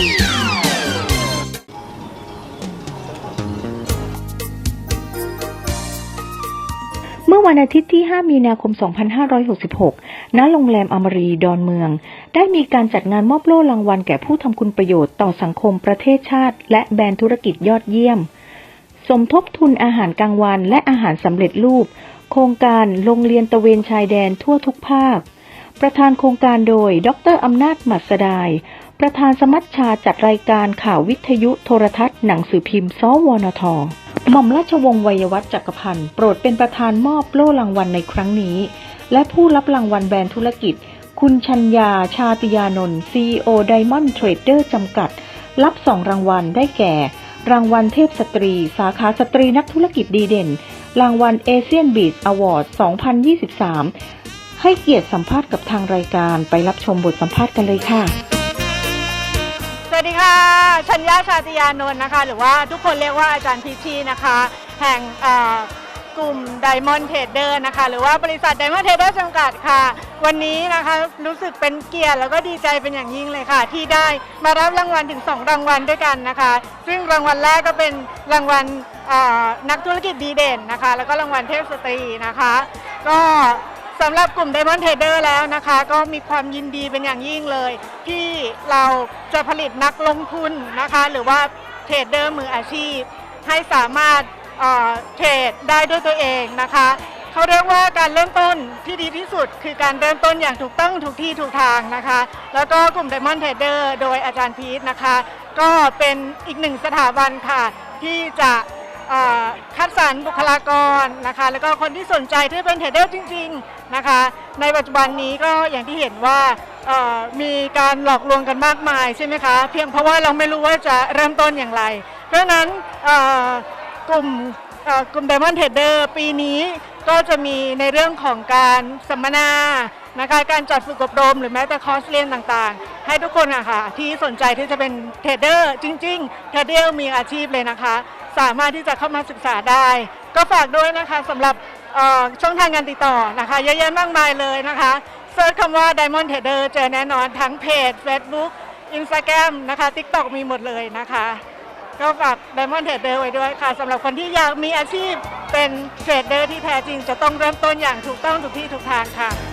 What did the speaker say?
เมื่อวันอาทิตย์ที่ 5 มีนาคม 2566 ณ โรงแรมอมรีดอนเมือง ได้มีการจัดงานมอบโล่รางวัลแก่ผู้ทำคุณประโยชน์ต่อสังคมประเทศชาติ และแบรนด์ธุรกิจยอดเยี่ยม สมทบทุนอาหารกลางวันและอาหารสำเร็จรูป โครงการโรงเรียนตะเวนชายแดนทั่วทุกภาค ประธานโครงการโดย ดรอำนาจหมัดสดาย ประธานสมัชชาจัดรายการข่าววิทยุโทรทัศน์หนังสือพิมพ์สวนทหม่อมราชวงศ์วัยวัฒน์จักรพันธ์โปรดเป็นประธานมอบโล่รางวัลในครั้งนี้ และผู้รับรางวัลแบรนด์ธุรกิจ คุณชัญญาชาติยานนท์ CEO Diamond Trader จำกัด รับสองรางวัลได้แก่ รางวัลเทพสตรี สาขาสตรีนักธุรกิจดีเด่น รางวัล Asian Beat Award 2023 ให้เกียรติสัมภาษณ์กับทางรายการไปรับชมบทสัมภาษณ์กันเลยค่ะ วัสดีค่ะ ชัญญาชาติยานนท์นะคะ หรือว่าทุกคนเรียกว่าอาจารย์พิชีนะคะ แห่งกลุ่ม Diamond Trader นะคะ หรือว่าบริษัท Diamond Trader จำกัดค่ะ วันนี้นะคะรู้สึกเป็นเกียรติแล้วก็ดีใจเป็นอย่างยิ่งเลยค่ะ ที่ได้มารับรางวัลถึง 2 รางวัลด้วยกันนะคะ ซึ่งรางวัลแรกก็เป็นรางวัลนักธุรกิจดีเด่นนะคะ แล้วก็รางวัลเทพสตรีนะคะ ก็ สำหรับกลุ่ม Diamond Trader แล้วนะคะ ก็มีความยินดีเป็นอย่างยิ่งเลย ที่เราจะผลิตนักลงทุนนะคะ หรือว่าเทรดเดอร์มืออาชีพ ให้สามารถเทรดได้ด้วยตัวเองนะคะเขาเรียกว่าการเริ่มต้นที่ดีที่สุด คือการเริ่มต้นอย่างถูกต้องถูกที่ถูกทางนะคะ แล้วก็กลุ่ม Diamond Trader โดยอาจารย์พีทนะคะ ก็เป็นอีกหนึ่งสถาบันค่ะ ที่จะ คัดสรรบุคลากรนะคะ แล้วก็คนที่สนใจที่เป็นเทรดเดอร์จริง ๆนะคะ ในปัจจุบันนี้ก็อย่างที่เห็นว่ามีการหลอกลวงกันมากมายใช่ไหมคะ เพียงเพราะว่าเราไม่รู้ว่าจะเริ่มต้นอย่างไร เพราะนั้นกลุ่มกลุ่ม Diamond Trader ปีนี้ก็จะมีในเรื่องของการสัมมนานะคะการจัดฝึกอบรมหรือแม้แต่คอร์สเรียนต่างๆ ให้ทุกคนอะค่ะที่สนใจที่จะเป็นเทรดเดอร์จริงๆเทรดเดอร์มีอาชีพเลยนะคะ สามารถที่จะเข้ามาศึกษาได้ ก็ฝากด้วยนะคะสำหรับช่องทางการติดต่อนะคะเยอะแยะมากมายเลยนะคะเซิร์ชคำว่า Diamond Trader เจอแน่นอนทั้งเพจ Facebook Instagram นะคะ TikTok มีหมดเลยนะคะ ก็ฝาก Diamond Trader ไว้ด้วยค่ะสำหรับคนที่อยากมีอาชีพเป็นเทรดเดอร์ที่แท้จริงจะต้องเริ่มต้นอย่างถูกต้องถูกที่ถูกทางค่ะ